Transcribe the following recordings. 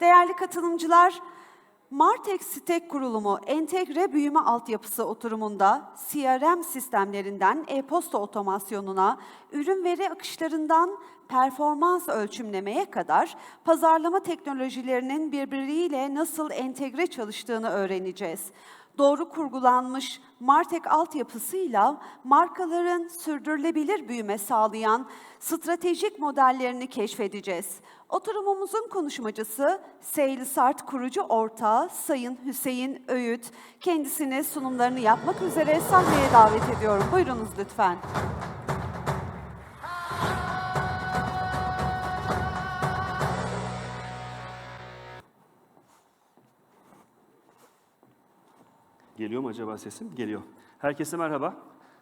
Değerli katılımcılar, Martex Stek Kurulumu Entegre Büyüme Altyapısı oturumunda CRM sistemlerinden e-posta otomasyonuna, ürün veri akışlarından performans ölçümlemeye kadar pazarlama teknolojilerinin birbiriyle nasıl entegre çalıştığını öğreneceğiz doğru kurgulanmış Martek altyapısıyla markaların sürdürülebilir büyüme sağlayan stratejik modellerini keşfedeceğiz. Oturumumuzun konuşmacısı Sales Art kurucu ortağı Sayın Hüseyin Öğüt. Kendisini sunumlarını yapmak üzere sahneye davet ediyorum. Buyurunuz lütfen. Geliyor mu acaba sesim? Geliyor. Herkese merhaba.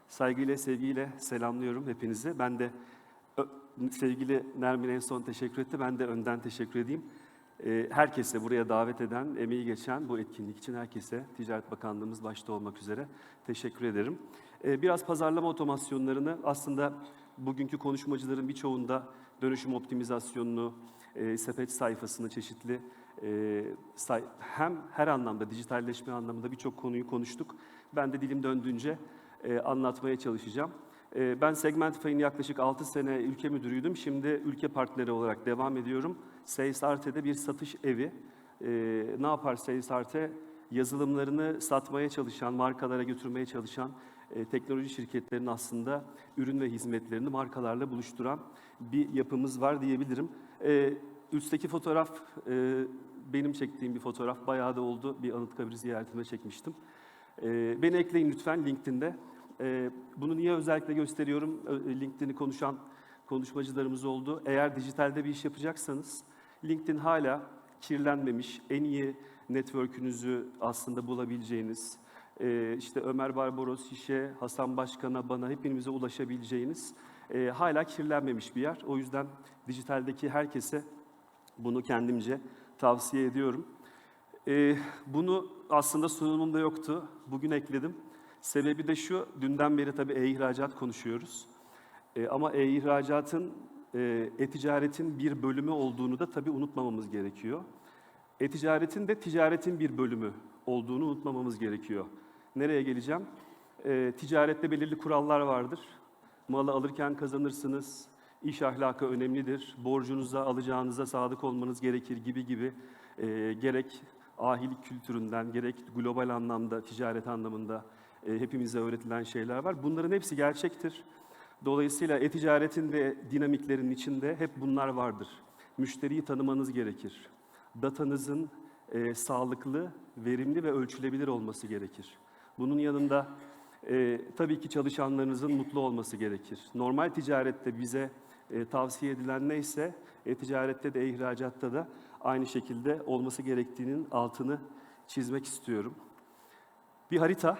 Saygıyla, sevgiyle selamlıyorum hepinizi. Ben de sevgili Nermin en son teşekkür etti. Ben de önden teşekkür edeyim. Ee, Herkese buraya davet eden, emeği geçen bu etkinlik için herkese Ticaret Bakanlığımız başta olmak üzere teşekkür ederim. Ee, Biraz pazarlama otomasyonlarını aslında bugünkü konuşmacıların birçoğunda dönüşüm optimizasyonunu, e, sepet sayfasını çeşitli hem her anlamda dijitalleşme anlamında birçok konuyu konuştuk. Ben de dilim döndüğünce e, anlatmaya çalışacağım. E, ben Segmentify'ın yaklaşık 6 sene ülke müdürüydüm. Şimdi ülke partneri olarak devam ediyorum. Sales Arte'de bir satış evi. E, ne yapar Arte? Yazılımlarını satmaya çalışan, markalara götürmeye çalışan e, teknoloji şirketlerinin aslında ürün ve hizmetlerini markalarla buluşturan bir yapımız var diyebilirim. Üstteki fotoğraf e, benim çektiğim bir fotoğraf. Bayağı da oldu. Bir Anıtkabir ziyaretinde çekmiştim. E, beni ekleyin lütfen LinkedIn'de. E, bunu niye özellikle gösteriyorum? Ö- LinkedIn'i konuşan konuşmacılarımız oldu. Eğer dijitalde bir iş yapacaksanız LinkedIn hala kirlenmemiş, en iyi network'ünüzü aslında bulabileceğiniz, e, işte Ömer Barbaros Şişe, Hasan Başkan'a, bana hepinize ulaşabileceğiniz e, hala kirlenmemiş bir yer. O yüzden dijitaldeki herkese bunu kendimce tavsiye ediyorum. E, bunu aslında sunumumda yoktu. Bugün ekledim. Sebebi de şu, dünden beri tabii e-ihracat konuşuyoruz. E, ama e-ihracatın, e, e-ticaretin bir bölümü olduğunu da tabii unutmamamız gerekiyor. E-ticaretin de ticaretin bir bölümü olduğunu unutmamamız gerekiyor. Nereye geleceğim? E, ticarette belirli kurallar vardır. Malı alırken kazanırsınız, iş ahlakı önemlidir, borcunuza, alacağınıza sadık olmanız gerekir gibi gibi e, gerek ahilik kültüründen, gerek global anlamda, ticaret anlamında e, hepimize öğretilen şeyler var. Bunların hepsi gerçektir. Dolayısıyla e-ticaretin ve dinamiklerin içinde hep bunlar vardır. Müşteriyi tanımanız gerekir. Datanızın e, sağlıklı, verimli ve ölçülebilir olması gerekir. Bunun yanında e, tabii ki çalışanlarınızın mutlu olması gerekir. Normal ticarette bize e, tavsiye edilen neyse, e-ticarette de e-ihracatta da aynı şekilde olması gerektiğinin altını çizmek istiyorum. Bir harita,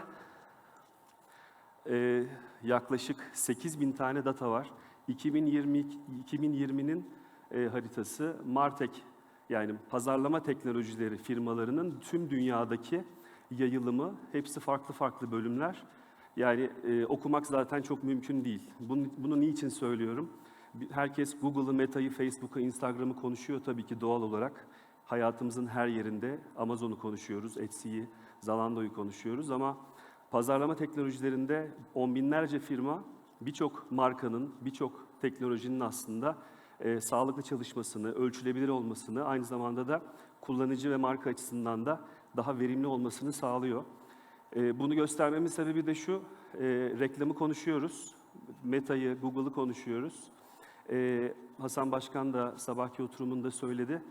ee, yaklaşık 8 bin tane data var. 2020 2020'nin e, haritası Martek yani pazarlama teknolojileri firmalarının tüm dünyadaki yayılımı hepsi farklı farklı bölümler. Yani e, okumak zaten çok mümkün değil. Bunu, bunu niçin söylüyorum? Herkes Google'ı, Meta'yı, Facebook'u, Instagram'ı konuşuyor tabii ki doğal olarak. Hayatımızın her yerinde Amazon'u konuşuyoruz, Etsy'yi, Zalando'yu konuşuyoruz ama Pazarlama teknolojilerinde on binlerce firma birçok markanın, birçok teknolojinin aslında e, sağlıklı çalışmasını, ölçülebilir olmasını, aynı zamanda da kullanıcı ve marka açısından da daha verimli olmasını sağlıyor. E, bunu göstermemin sebebi de şu, e, reklamı konuşuyoruz, Meta'yı, Google'ı konuşuyoruz. E, Hasan Başkan da sabahki oturumunda söyledi.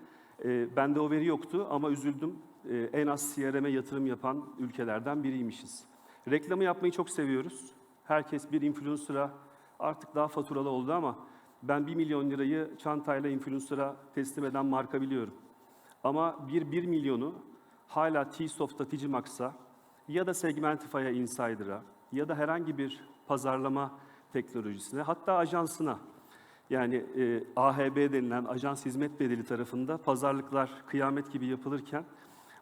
E, bende o veri yoktu ama üzüldüm. E, en az CRM'e yatırım yapan ülkelerden biriymişiz. Reklamı yapmayı çok seviyoruz. Herkes bir influencer'a artık daha faturalı oldu ama ben 1 milyon lirayı çantayla influencer'a teslim eden marka biliyorum. Ama bir 1 milyonu hala T-Soft'a, Ticimax'a ya da Segmentify'a, Insider'a ya da herhangi bir pazarlama teknolojisine hatta ajansına yani e, AHB denilen ajans hizmet bedeli tarafında pazarlıklar kıyamet gibi yapılırken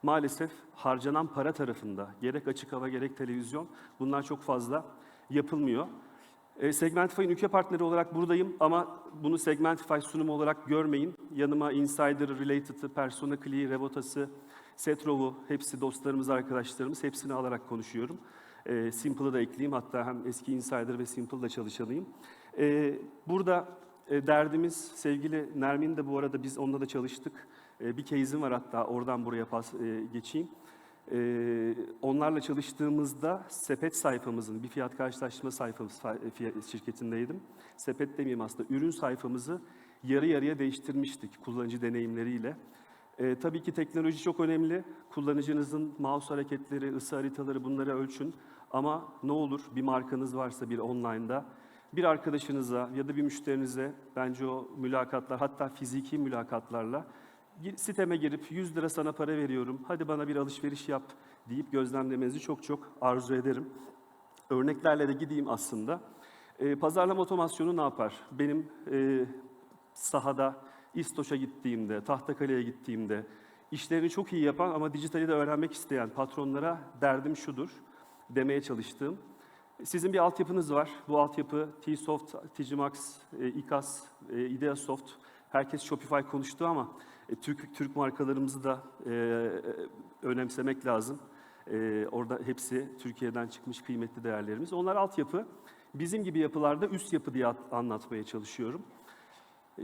maalesef harcanan para tarafında gerek açık hava gerek televizyon bunlar çok fazla yapılmıyor. E, Segmentify'ın ülke partneri olarak buradayım ama bunu Segmentify sunumu olarak görmeyin. Yanıma Insider, Related'ı, Persona Cli'yi, Revota'sı, Setrov'u, hepsi dostlarımız, arkadaşlarımız. Hepsini alarak konuşuyorum. E, Simple'ı da ekleyeyim. Hatta hem eski Insider ve Simple'da çalışanıyım. E, burada e, derdimiz, sevgili Nermin de bu arada biz onunla da çalıştık. E, bir case'im var hatta oradan buraya pas e, geçeyim. Ee, onlarla çalıştığımızda sepet sayfamızın, bir fiyat karşılaştırma sayfamız şirketindeydim. Sepet demeyeyim aslında, ürün sayfamızı yarı yarıya değiştirmiştik kullanıcı deneyimleriyle. Ee, tabii ki teknoloji çok önemli. Kullanıcınızın mouse hareketleri, ısı haritaları bunları ölçün. Ama ne olur bir markanız varsa bir online'da bir arkadaşınıza ya da bir müşterinize bence o mülakatlar hatta fiziki mülakatlarla Siteme girip 100 lira sana para veriyorum, hadi bana bir alışveriş yap deyip gözlemlemenizi çok çok arzu ederim. Örneklerle de gideyim aslında. Ee, pazarlama otomasyonu ne yapar? Benim e, sahada İstoş'a gittiğimde, Tahtakale'ye gittiğimde işlerini çok iyi yapan ama dijitali de öğrenmek isteyen patronlara derdim şudur demeye çalıştığım. Sizin bir altyapınız var. Bu altyapı Tsoft, Tgmax, e, İKAS, e, Ideasoft. Herkes Shopify konuştu ama e, Türk Türk markalarımızı da e, önemsemek lazım. E, orada hepsi Türkiye'den çıkmış kıymetli değerlerimiz. Onlar altyapı. Bizim gibi yapılarda üst yapı diye at- anlatmaya çalışıyorum.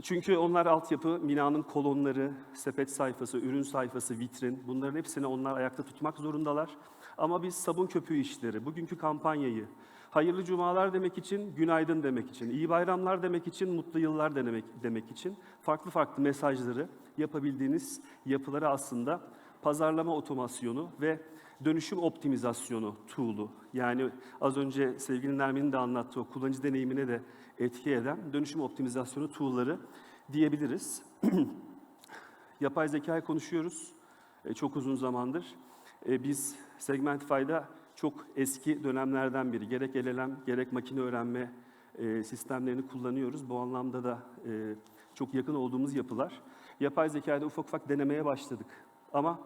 Çünkü onlar altyapı, Mina'nın kolonları, sepet sayfası, ürün sayfası, vitrin bunların hepsini onlar ayakta tutmak zorundalar. Ama biz sabun köpüğü işleri, bugünkü kampanyayı, hayırlı cumalar demek için, günaydın demek için, iyi bayramlar demek için, mutlu yıllar demek, demek için farklı farklı mesajları yapabildiğiniz yapıları aslında pazarlama otomasyonu ve dönüşüm optimizasyonu tool'u. Yani az önce sevgili Nermin'in de anlattığı o kullanıcı deneyimine de etki eden dönüşüm optimizasyonu tool'ları diyebiliriz. Yapay zekayı konuşuyoruz e, çok uzun zamandır. E, biz Segmentify'da çok eski dönemlerden biri gerek LLM gerek makine öğrenme e, sistemlerini kullanıyoruz. Bu anlamda da e, çok yakın olduğumuz yapılar. Yapay zekayda ufak ufak denemeye başladık. Ama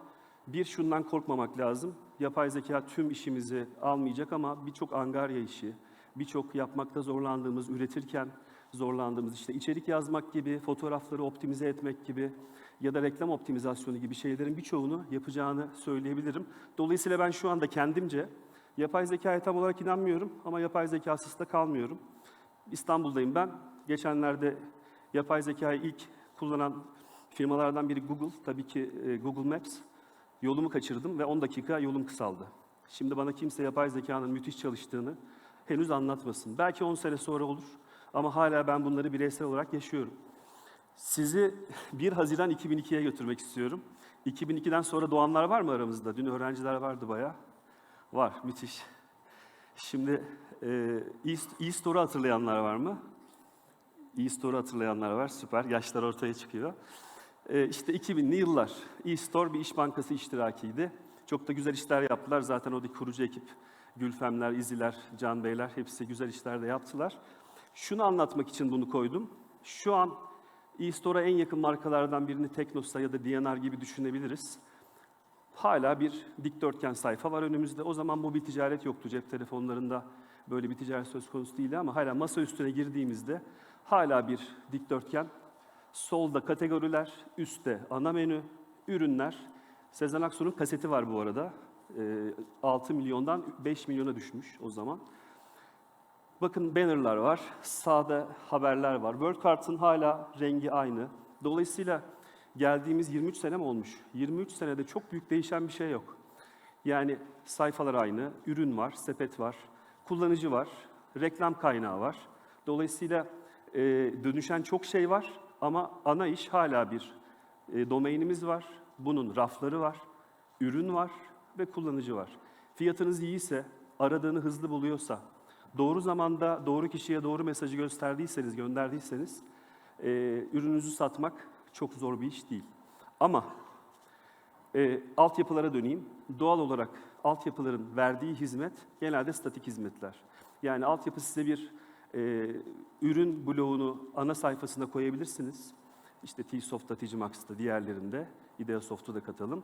bir şundan korkmamak lazım. Yapay zeka tüm işimizi almayacak ama birçok angarya işi, birçok yapmakta zorlandığımız, üretirken zorlandığımız işte içerik yazmak gibi, fotoğrafları optimize etmek gibi ya da reklam optimizasyonu gibi şeylerin birçoğunu yapacağını söyleyebilirim. Dolayısıyla ben şu anda kendimce yapay zekaya tam olarak inanmıyorum ama yapay zekasız da kalmıyorum. İstanbul'dayım ben. Geçenlerde yapay zekayı ilk kullanan firmalardan biri Google. Tabii ki e, Google Maps. Yolumu kaçırdım ve 10 dakika yolum kısaldı. Şimdi bana kimse yapay zekanın müthiş çalıştığını henüz anlatmasın. Belki 10 sene sonra olur ama hala ben bunları bireysel olarak yaşıyorum. Sizi 1 Haziran 2002'ye götürmek istiyorum. 2002'den sonra doğanlar var mı aramızda? Dün öğrenciler vardı bayağı. Var, müthiş. Şimdi e-Store'u hatırlayanlar var mı? E-Store'u hatırlayanlar var, süper. Yaşlar ortaya çıkıyor. E, işte 2000'li yıllar. E-Store bir iş bankası iştirakiydi. Çok da güzel işler yaptılar. Zaten oradaki kurucu ekip, Gülfemler, İziler, Can Beyler hepsi güzel işler de yaptılar. Şunu anlatmak için bunu koydum. Şu an e-Store'a en yakın markalardan birini Teknosa ya da DNR gibi düşünebiliriz. Hala bir dikdörtgen sayfa var önümüzde. O zaman mobil ticaret yoktu. Cep telefonlarında böyle bir ticaret söz konusu değildi ama hala masa üstüne girdiğimizde hala bir dikdörtgen. Solda kategoriler, üstte ana menü, ürünler. Sezen Aksu'nun kaseti var bu arada. Ee, 6 milyondan 5 milyona düşmüş o zaman. Bakın bannerlar var, sağda haberler var. WordCart'ın hala rengi aynı. Dolayısıyla geldiğimiz 23 sene mi olmuş? 23 senede çok büyük değişen bir şey yok. Yani sayfalar aynı, ürün var, sepet var, kullanıcı var, reklam kaynağı var. Dolayısıyla e, dönüşen çok şey var ama ana iş hala bir e, domainimiz var, bunun rafları var, ürün var ve kullanıcı var. Fiyatınız iyiyse, aradığını hızlı buluyorsa, doğru zamanda doğru kişiye doğru mesajı gösterdiyseniz, gönderdiyseniz e, ürününüzü satmak çok zor bir iş değil. Ama e, altyapılara döneyim. Doğal olarak altyapıların verdiği hizmet genelde statik hizmetler. Yani altyapı size bir e, ürün bloğunu ana sayfasına koyabilirsiniz. İşte Tsoft'ta, Tgmax'ta, diğerlerinde, Ideasoft'u da katalım.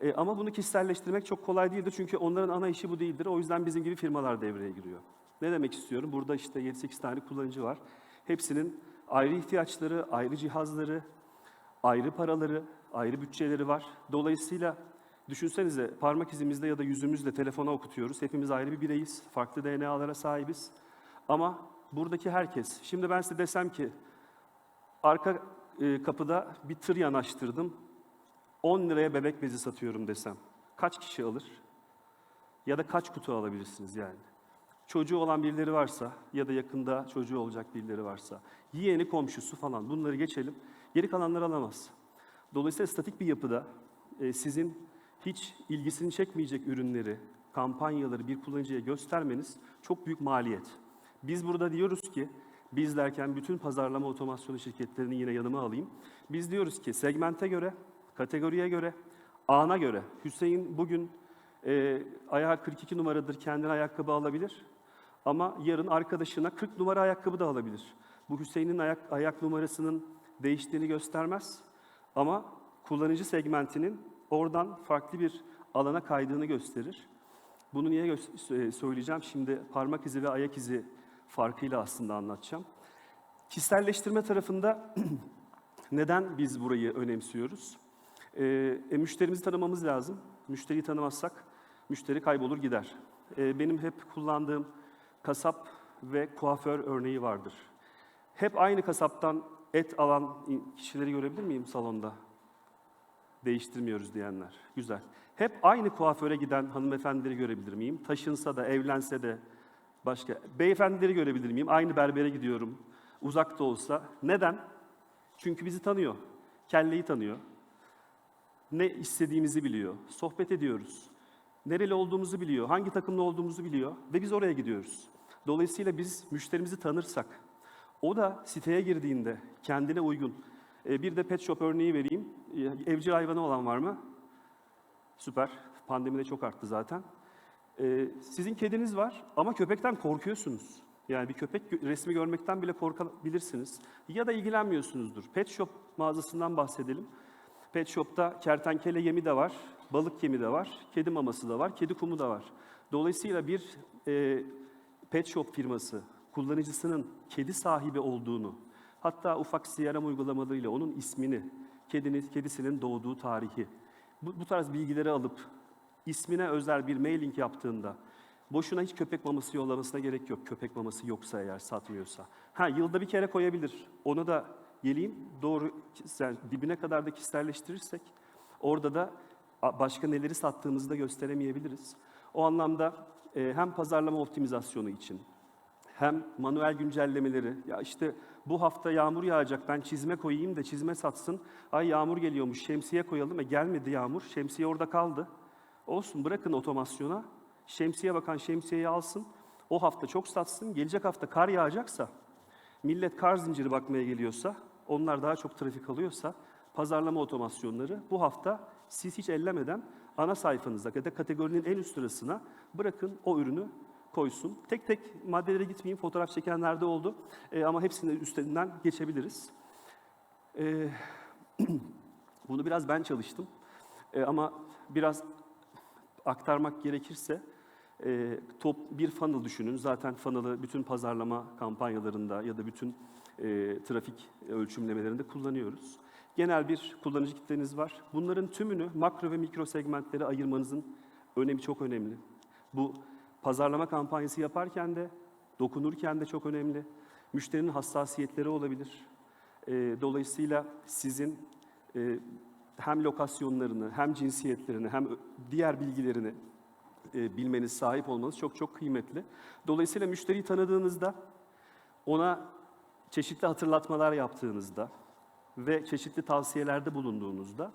E, ama bunu kişiselleştirmek çok kolay değildir çünkü onların ana işi bu değildir. O yüzden bizim gibi firmalar devreye giriyor. Ne demek istiyorum? Burada işte 7-8 tane kullanıcı var. Hepsinin ayrı ihtiyaçları, ayrı cihazları, ayrı paraları, ayrı bütçeleri var. Dolayısıyla düşünsenize parmak izimizle ya da yüzümüzle telefona okutuyoruz. Hepimiz ayrı bir bireyiz, farklı DNA'lara sahibiz. Ama buradaki herkes, şimdi ben size desem ki arka e, kapıda bir tır yanaştırdım, 10 liraya bebek bezi satıyorum desem, kaç kişi alır? Ya da kaç kutu alabilirsiniz yani? Çocuğu olan birileri varsa ya da yakında çocuğu olacak birileri varsa, yeğeni, komşusu falan bunları geçelim. Geri kalanları alamaz. Dolayısıyla statik bir yapıda e, sizin hiç ilgisini çekmeyecek ürünleri, kampanyaları bir kullanıcıya göstermeniz çok büyük maliyet. Biz burada diyoruz ki, biz derken bütün pazarlama otomasyonu şirketlerini yine yanıma alayım. Biz diyoruz ki segmente göre, kategoriye göre, ana göre, Hüseyin bugün e, ayağı 42 numaradır kendine ayakkabı alabilir. Ama yarın arkadaşına 40 numara ayakkabı da alabilir. Bu Hüseyin'in ayak, ayak numarasının değiştiğini göstermez. Ama kullanıcı segmentinin oradan farklı bir alana kaydığını gösterir. Bunu niye gö- söyleyeceğim? Şimdi parmak izi ve ayak izi farkıyla aslında anlatacağım. Kişiselleştirme tarafında neden biz burayı önemsiyoruz? Ee, e, müşterimizi tanımamız lazım. Müşteriyi tanımazsak müşteri kaybolur gider. Ee, benim hep kullandığım kasap ve kuaför örneği vardır. Hep aynı kasaptan et alan kişileri görebilir miyim salonda? Değiştirmiyoruz diyenler. Güzel. Hep aynı kuaföre giden hanımefendileri görebilir miyim? Taşınsa da, evlense de başka. Beyefendileri görebilir miyim? Aynı berbere gidiyorum. Uzakta olsa. Neden? Çünkü bizi tanıyor. Kelleyi tanıyor. Ne istediğimizi biliyor. Sohbet ediyoruz. Nereli olduğumuzu biliyor. Hangi takımda olduğumuzu biliyor. Ve biz oraya gidiyoruz. Dolayısıyla biz müşterimizi tanırsak, o da siteye girdiğinde kendine uygun. E, bir de pet shop örneği vereyim. E, evcil hayvanı olan var mı? Süper. Pandemide çok arttı zaten. E, sizin kediniz var ama köpekten korkuyorsunuz. Yani bir köpek resmi görmekten bile korkabilirsiniz. Ya da ilgilenmiyorsunuzdur. Pet shop mağazasından bahsedelim. Pet shop'ta kertenkele yemi de var, balık yemi de var, kedi maması da var, kedi kumu da var. Dolayısıyla bir e, pet shop firması kullanıcısının kedi sahibi olduğunu, hatta ufak CRM uygulamalarıyla onun ismini, kedinin, kedisinin doğduğu tarihi, bu, bu tarz bilgileri alıp ismine özel bir mailing yaptığında boşuna hiç köpek maması yollamasına gerek yok. Köpek maması yoksa eğer satmıyorsa. Ha yılda bir kere koyabilir. Onu da geleyim doğru yani dibine kadar da kişiselleştirirsek orada da başka neleri sattığımızı da gösteremeyebiliriz. O anlamda e, hem pazarlama optimizasyonu için hem manuel güncellemeleri, ya işte bu hafta yağmur yağacak ben çizme koyayım da çizme satsın. Ay yağmur geliyormuş şemsiye koyalım. E gelmedi yağmur, şemsiye orada kaldı. Olsun bırakın otomasyona, şemsiye bakan şemsiyeyi alsın. O hafta çok satsın, gelecek hafta kar yağacaksa, millet kar zinciri bakmaya geliyorsa, onlar daha çok trafik alıyorsa, pazarlama otomasyonları bu hafta siz hiç ellemeden ana sayfanızda ya da kategorinin en üst sırasına bırakın o ürünü koysun. Tek tek maddelere gitmeyeyim, fotoğraf çekenler de oldu Ee, ama hepsinin üstlerinden geçebiliriz. Ee, bunu biraz ben çalıştım Ee, ama biraz aktarmak gerekirse e, top bir funnel düşünün. Zaten funnel'ı bütün pazarlama kampanyalarında ya da bütün e, trafik ölçümlemelerinde kullanıyoruz. Genel bir kullanıcı kitleniz var. Bunların tümünü makro ve mikro segmentlere ayırmanızın önemi çok önemli. Bu pazarlama kampanyası yaparken de, dokunurken de çok önemli. Müşterinin hassasiyetleri olabilir. E, dolayısıyla sizin e, hem lokasyonlarını, hem cinsiyetlerini, hem diğer bilgilerini e, bilmeniz, sahip olmanız çok çok kıymetli. Dolayısıyla müşteriyi tanıdığınızda, ona çeşitli hatırlatmalar yaptığınızda ve çeşitli tavsiyelerde bulunduğunuzda,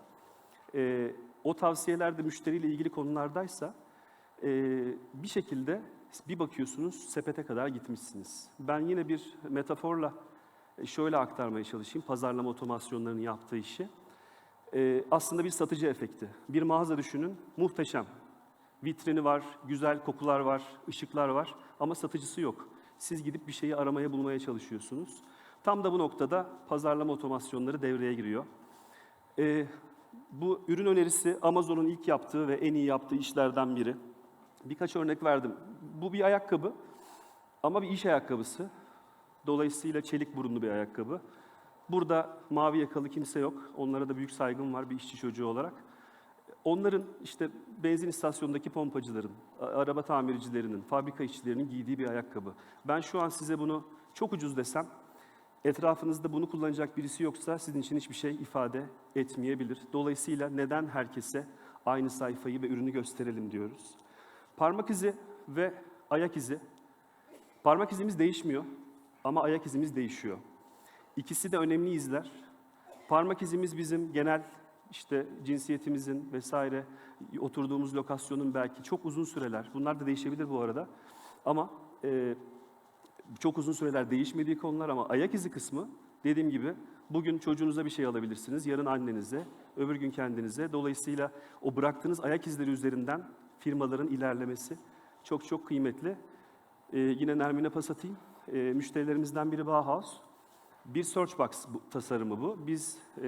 e, o tavsiyelerde müşteriyle ilgili konulardaysa e, bir şekilde bir bakıyorsunuz sepete kadar gitmişsiniz. Ben yine bir metaforla e, şöyle aktarmaya çalışayım pazarlama otomasyonlarının yaptığı işi. Ee, aslında bir satıcı efekti. Bir mağaza düşünün, muhteşem. Vitrini var, güzel kokular var, ışıklar var ama satıcısı yok. Siz gidip bir şeyi aramaya bulmaya çalışıyorsunuz. Tam da bu noktada pazarlama otomasyonları devreye giriyor. Ee, bu ürün önerisi Amazon'un ilk yaptığı ve en iyi yaptığı işlerden biri. Birkaç örnek verdim. Bu bir ayakkabı ama bir iş ayakkabısı. Dolayısıyla çelik burunlu bir ayakkabı. Burada mavi yakalı kimse yok. Onlara da büyük saygım var bir işçi çocuğu olarak. Onların işte benzin istasyonundaki pompacıların, araba tamircilerinin, fabrika işçilerinin giydiği bir ayakkabı. Ben şu an size bunu çok ucuz desem, etrafınızda bunu kullanacak birisi yoksa sizin için hiçbir şey ifade etmeyebilir. Dolayısıyla neden herkese aynı sayfayı ve ürünü gösterelim diyoruz. Parmak izi ve ayak izi. Parmak izimiz değişmiyor ama ayak izimiz değişiyor. İkisi de önemli izler. Parmak izimiz bizim genel işte cinsiyetimizin vesaire oturduğumuz lokasyonun belki çok uzun süreler. Bunlar da değişebilir bu arada. Ama e, çok uzun süreler değişmediği konular ama ayak izi kısmı dediğim gibi bugün çocuğunuza bir şey alabilirsiniz, yarın annenize, öbür gün kendinize. Dolayısıyla o bıraktığınız ayak izleri üzerinden firmaların ilerlemesi çok çok kıymetli. Ee, yine Nermin'e pas atayım. Ee, müşterilerimizden biri Bauhaus. Bir Searchbox bu, tasarımı bu. Biz e,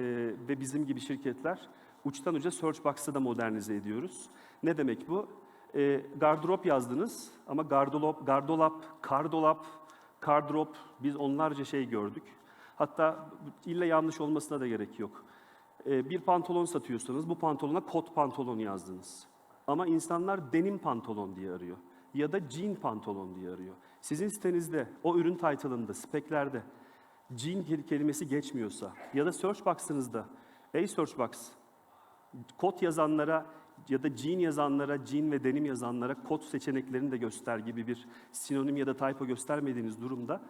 ve bizim gibi şirketler uçtan uca Searchbox'ı da modernize ediyoruz. Ne demek bu? E, gardırop yazdınız ama gardolop, gardolap, kardolap, kardrop biz onlarca şey gördük. Hatta illa yanlış olmasına da gerek yok. E, bir pantolon satıyorsanız bu pantolona kot pantolon yazdınız. Ama insanlar denim pantolon diye arıyor. Ya da jean pantolon diye arıyor. Sizin sitenizde, o ürün title'ında, speklerde kel- kelimesi geçmiyorsa ya da search box'ınızda, ey search box, kod yazanlara ya da jean yazanlara, jean ve denim yazanlara kod seçeneklerini de göster gibi bir sinonim ya da typo göstermediğiniz durumda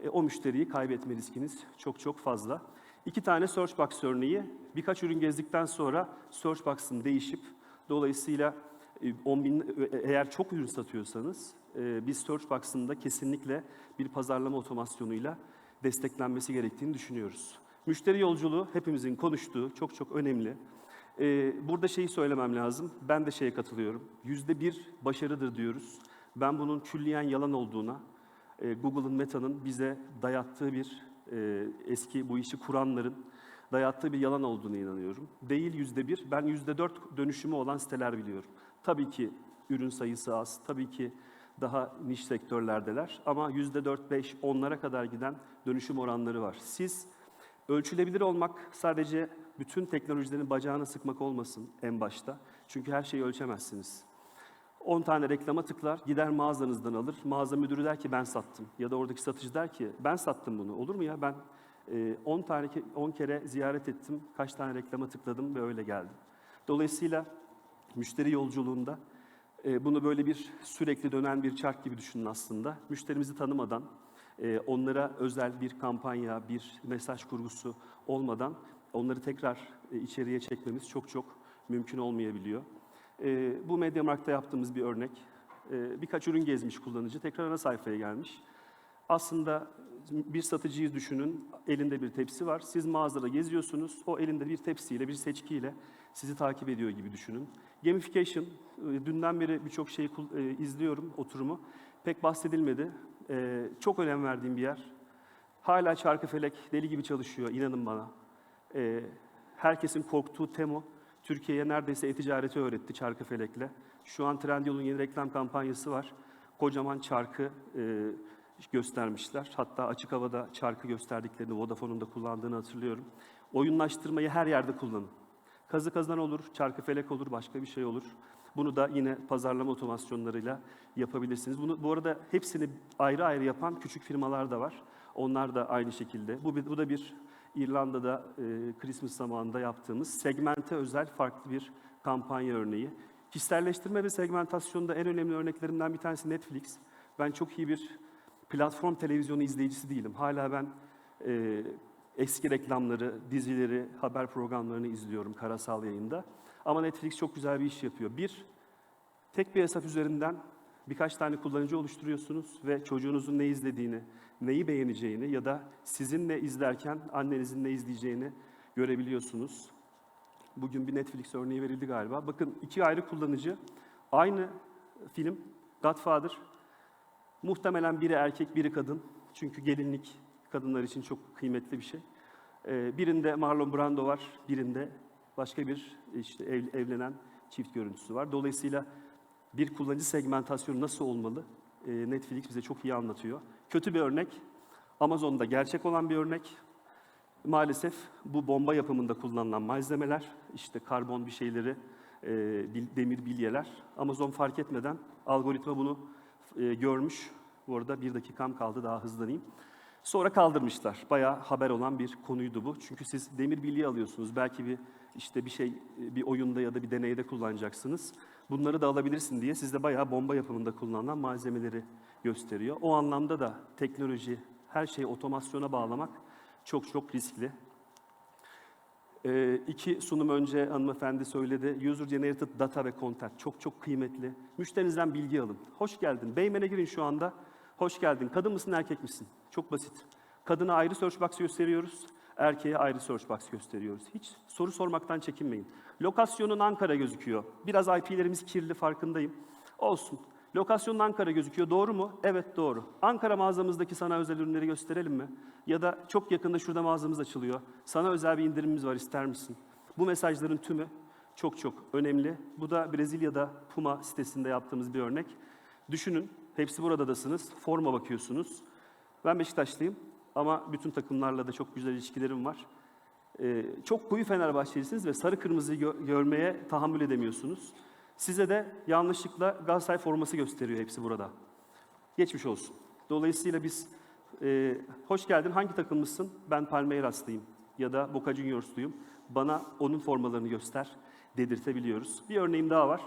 e, o müşteriyi kaybetme riskiniz çok çok fazla. İki tane search box örneği birkaç ürün gezdikten sonra search box'ın değişip dolayısıyla e, 10 bin, e, eğer çok ürün satıyorsanız e, biz search box'ın da kesinlikle bir pazarlama otomasyonuyla desteklenmesi gerektiğini düşünüyoruz. Müşteri yolculuğu hepimizin konuştuğu çok çok önemli. Ee, burada şeyi söylemem lazım. Ben de şeye katılıyorum. Yüzde bir başarıdır diyoruz. Ben bunun külliyen yalan olduğuna, e, Google'ın, Meta'nın bize dayattığı bir e, eski bu işi kuranların dayattığı bir yalan olduğunu inanıyorum. Değil yüzde bir. Ben yüzde dört dönüşümü olan siteler biliyorum. Tabii ki ürün sayısı az. Tabii ki daha niş sektörlerdeler. Ama yüzde dört, beş, onlara kadar giden dönüşüm oranları var. Siz Ölçülebilir olmak sadece bütün teknolojilerin bacağını sıkmak olmasın en başta. Çünkü her şeyi ölçemezsiniz. 10 tane reklama tıklar, gider mağazanızdan alır. Mağaza müdürü der ki ben sattım. Ya da oradaki satıcı der ki ben sattım bunu. Olur mu ya ben e, 10 tane ke- 10 kere ziyaret ettim. Kaç tane reklama tıkladım ve öyle geldim. Dolayısıyla müşteri yolculuğunda e, bunu böyle bir sürekli dönen bir çark gibi düşünün aslında. Müşterimizi tanımadan, e, onlara özel bir kampanya, bir mesaj kurgusu olmadan onları tekrar e, içeriye çekmemiz çok çok mümkün olmayabiliyor. E, bu Mediamarkt'ta yaptığımız bir örnek. Birkaç ürün gezmiş kullanıcı, tekrar ana sayfaya gelmiş. Aslında bir satıcıyı düşünün, elinde bir tepsi var. Siz mağazada geziyorsunuz, o elinde bir tepsiyle, bir seçkiyle sizi takip ediyor gibi düşünün. Gamification, e, dünden beri birçok şeyi e, izliyorum, oturumu. Pek bahsedilmedi. E, çok önem verdiğim bir yer. Hala Çarkıfelek deli gibi çalışıyor, inanın bana. Herkesin korktuğu Temo, Türkiye'ye neredeyse e-ticareti öğretti Çarkıfelek'le. Şu an Trendyol'un yeni reklam kampanyası var. Kocaman çarkı göstermişler. Hatta açık havada çarkı gösterdiklerini Vodafone'un da kullandığını hatırlıyorum. Oyunlaştırmayı her yerde kullanın. Kazı kazan olur, çarkı felek olur, başka bir şey olur. Bunu da yine pazarlama otomasyonlarıyla yapabilirsiniz. Bunu bu arada hepsini ayrı ayrı yapan küçük firmalar da var. Onlar da aynı şekilde. Bu, bu da bir İrlanda'da e, Christmas zamanında yaptığımız segmente özel farklı bir kampanya örneği. Kişiselleştirme ve segmentasyonda en önemli örneklerinden bir tanesi Netflix. Ben çok iyi bir platform televizyonu izleyicisi değilim. Hala ben e, eski reklamları, dizileri, haber programlarını izliyorum karasal yayında. Ama Netflix çok güzel bir iş yapıyor. Bir, tek bir hesap üzerinden birkaç tane kullanıcı oluşturuyorsunuz ve çocuğunuzun ne izlediğini, neyi beğeneceğini ya da sizin ne izlerken annenizin ne izleyeceğini görebiliyorsunuz. Bugün bir Netflix örneği verildi galiba. Bakın iki ayrı kullanıcı, aynı film, Godfather, Muhtemelen biri erkek, biri kadın. Çünkü gelinlik kadınlar için çok kıymetli bir şey. Ee, birinde Marlon Brando var, birinde başka bir işte ev- evlenen çift görüntüsü var. Dolayısıyla bir kullanıcı segmentasyonu nasıl olmalı? Ee, Netflix bize çok iyi anlatıyor. Kötü bir örnek, Amazon'da gerçek olan bir örnek. maalesef bu bomba yapımında kullanılan malzemeler, işte karbon bir şeyleri, e, demir bilyeler. Amazon fark etmeden algoritma bunu e, görmüş. Bu arada bir dakikam kaldı daha hızlanayım. Sonra kaldırmışlar. Bayağı haber olan bir konuydu bu. Çünkü siz demir bilye alıyorsunuz. Belki bir işte bir şey bir oyunda ya da bir deneyde kullanacaksınız. Bunları da alabilirsin diye sizde bayağı bomba yapımında kullanılan malzemeleri gösteriyor. O anlamda da teknoloji, her şeyi otomasyona bağlamak çok çok riskli. Ee, iki sunum önce hanımefendi söyledi. User Generated Data ve Content çok çok kıymetli. Müşterinizden bilgi alın. Hoş geldin. Beymen'e girin şu anda. Hoş geldin. Kadın mısın, erkek misin? Çok basit. Kadına ayrı search box gösteriyoruz. Erkeğe ayrı search box gösteriyoruz. Hiç soru sormaktan çekinmeyin. Lokasyonun Ankara gözüküyor. Biraz IP'lerimiz kirli farkındayım. Olsun. Lokasyonun Ankara gözüküyor. Doğru mu? Evet doğru. Ankara mağazamızdaki sana özel ürünleri gösterelim mi? Ya da çok yakında şurada mağazamız açılıyor. Sana özel bir indirimimiz var ister misin? Bu mesajların tümü çok çok önemli. Bu da Brezilya'da Puma sitesinde yaptığımız bir örnek. Düşünün, hepsi buradadasınız, forma bakıyorsunuz. Ben Beşiktaşlıyım ama bütün takımlarla da çok güzel ilişkilerim var. Ee, çok koyu Fenerbahçelisiniz ve sarı kırmızıyı gö- görmeye tahammül edemiyorsunuz. Size de yanlışlıkla Galatasaray forması gösteriyor hepsi burada. Geçmiş olsun. Dolayısıyla biz, e, hoş geldin hangi takımlısın? Ben Palmeiras'lıyım ya da Boca Juniors'luyum. Bana onun formalarını göster dedirtebiliyoruz. Bir örneğim daha var.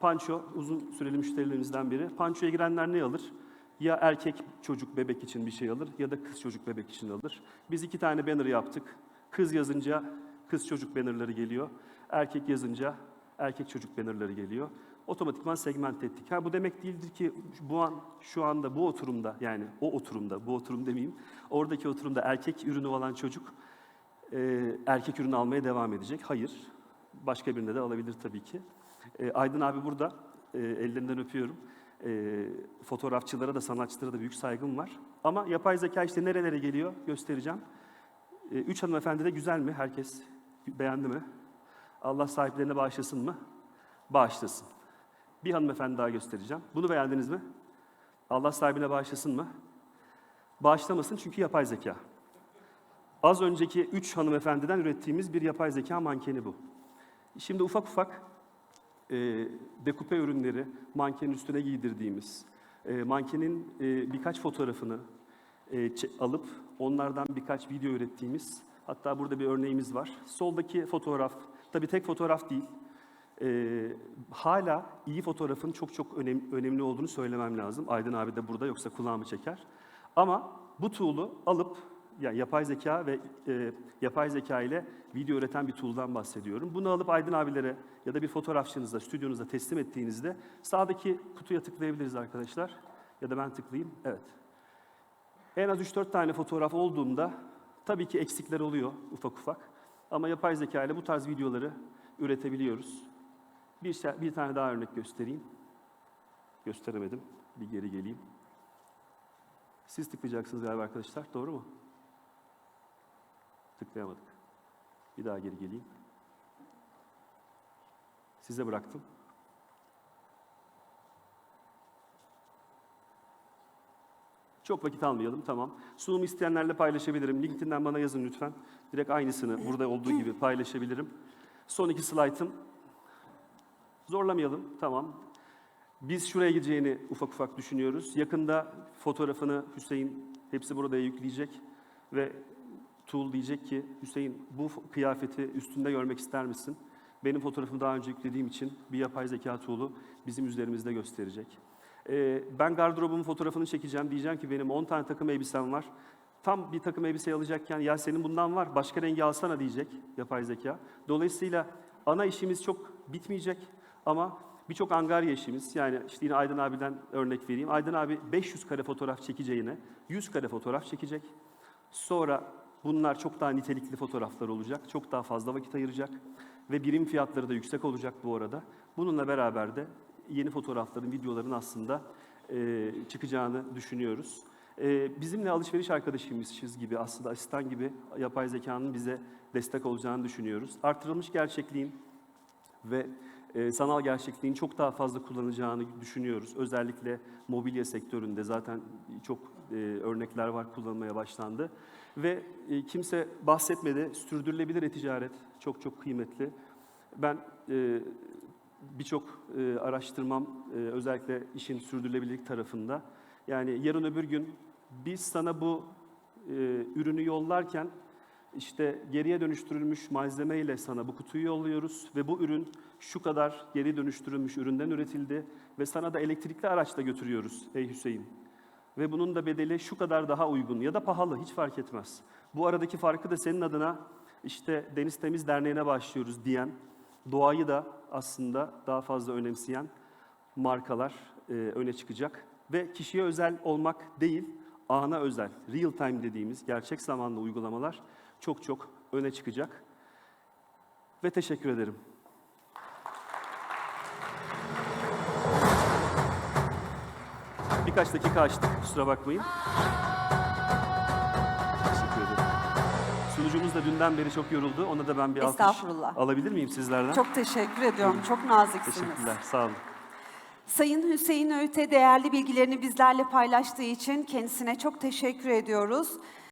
Pancho, uzun süreli müşterilerimizden biri. Pancho'ya girenler ne alır? Ya erkek çocuk bebek için bir şey alır ya da kız çocuk bebek için alır. Biz iki tane banner yaptık. Kız yazınca kız çocuk bannerları geliyor. Erkek yazınca erkek çocuk bannerları geliyor. Otomatikman segment ettik. Ha bu demek değildir ki bu an şu anda bu oturumda yani o oturumda bu oturum demeyeyim. Oradaki oturumda erkek ürünü olan çocuk e, erkek ürünü almaya devam edecek. Hayır. Başka birine de alabilir tabii ki. E, Aydın abi burada. E, ellerinden öpüyorum. E, fotoğrafçılara da sanatçılara da büyük saygım var. Ama yapay zeka işte nerelere geliyor göstereceğim. E, üç hanımefendi de güzel mi? Herkes beğendi mi? Allah sahiplerine bağışlasın mı? Bağışlasın. Bir hanımefendi daha göstereceğim. Bunu beğendiniz mi? Allah sahibine bağışlasın mı? Bağışlamasın çünkü yapay zeka. Az önceki üç hanımefendiden ürettiğimiz bir yapay zeka mankeni bu. Şimdi ufak ufak e, dekupe ürünleri mankenin üstüne giydirdiğimiz, e, mankenin e, birkaç fotoğrafını e, alıp onlardan birkaç video ürettiğimiz, hatta burada bir örneğimiz var. Soldaki fotoğraf, tabii tek fotoğraf değil, e, hala iyi fotoğrafın çok çok önem- önemli olduğunu söylemem lazım. Aydın abi de burada yoksa kulağımı çeker. Ama bu tool'u alıp yani yapay zeka ve e, yapay zeka ile video üreten bir tool'dan bahsediyorum. Bunu alıp Aydın abilere ya da bir fotoğrafçınıza, stüdyonuzda teslim ettiğinizde sağdaki kutuya tıklayabiliriz arkadaşlar. Ya da ben tıklayayım. Evet. En az 3-4 tane fotoğraf olduğunda tabii ki eksikler oluyor ufak ufak. Ama yapay zeka ile bu tarz videoları üretebiliyoruz. Bir, bir tane daha örnek göstereyim. Gösteremedim. Bir geri geleyim. Siz tıklayacaksınız galiba arkadaşlar. Doğru mu? Tıklayamadık. Bir daha geri geleyim. Size bıraktım. Çok vakit almayalım, tamam. Sunum isteyenlerle paylaşabilirim. LinkedIn'den bana yazın lütfen. Direkt aynısını burada olduğu gibi paylaşabilirim. Son iki slaytım. Zorlamayalım, tamam. Biz şuraya gideceğini ufak ufak düşünüyoruz. Yakında fotoğrafını Hüseyin hepsi burada yükleyecek ve Tool diyecek ki Hüseyin bu kıyafeti üstünde görmek ister misin? Benim fotoğrafımı daha önce yüklediğim için bir yapay zeka tool'u bizim üzerimizde gösterecek. Ee, ben gardırobumun fotoğrafını çekeceğim. Diyeceğim ki benim 10 tane takım elbisem var. Tam bir takım elbise alacakken ya senin bundan var başka rengi alsana diyecek yapay zeka. Dolayısıyla ana işimiz çok bitmeyecek ama birçok angarya işimiz yani işte yine Aydın abiden örnek vereyim. Aydın abi 500 kare fotoğraf çekeceğine 100 kare fotoğraf çekecek. Sonra bunlar çok daha nitelikli fotoğraflar olacak. Çok daha fazla vakit ayıracak. Ve birim fiyatları da yüksek olacak bu arada. Bununla beraber de yeni fotoğrafların, videoların aslında e, çıkacağını düşünüyoruz. E, bizimle alışveriş arkadaşıymışız gibi aslında asistan gibi yapay zekanın bize destek olacağını düşünüyoruz. Artırılmış gerçekliğin ve e, sanal gerçekliğin çok daha fazla kullanacağını düşünüyoruz. Özellikle mobilya sektöründe zaten çok e, örnekler var kullanılmaya başlandı. Ve e, kimse bahsetmedi, sürdürülebilir e-ticaret çok çok kıymetli. Ben e, birçok e, araştırmam e, özellikle işin sürdürülebilirlik tarafında. Yani yarın öbür gün biz sana bu ürünü yollarken işte geriye dönüştürülmüş malzemeyle sana bu kutuyu yolluyoruz ve bu ürün şu kadar geri dönüştürülmüş üründen üretildi ve sana da elektrikli araçla götürüyoruz ey Hüseyin. Ve bunun da bedeli şu kadar daha uygun ya da pahalı hiç fark etmez. Bu aradaki farkı da senin adına işte Deniz Temiz Derneği'ne başlıyoruz diyen, doğayı da aslında daha fazla önemseyen markalar e, öne çıkacak. Ve kişiye özel olmak değil, ana özel, real time dediğimiz gerçek zamanlı uygulamalar çok çok öne çıkacak. Ve teşekkür ederim. Birkaç dakika açtık, kusura bakmayın. Teşekkür ederim. Sunucumuz da dünden beri çok yoruldu. Ona da ben bir alkış Estağfurullah. alabilir miyim sizlerden? Çok teşekkür ediyorum. Çok naziksiniz. Teşekkürler, sağ olun. Sayın Hüseyin Öğüt'e değerli bilgilerini bizlerle paylaştığı için kendisine çok teşekkür ediyoruz.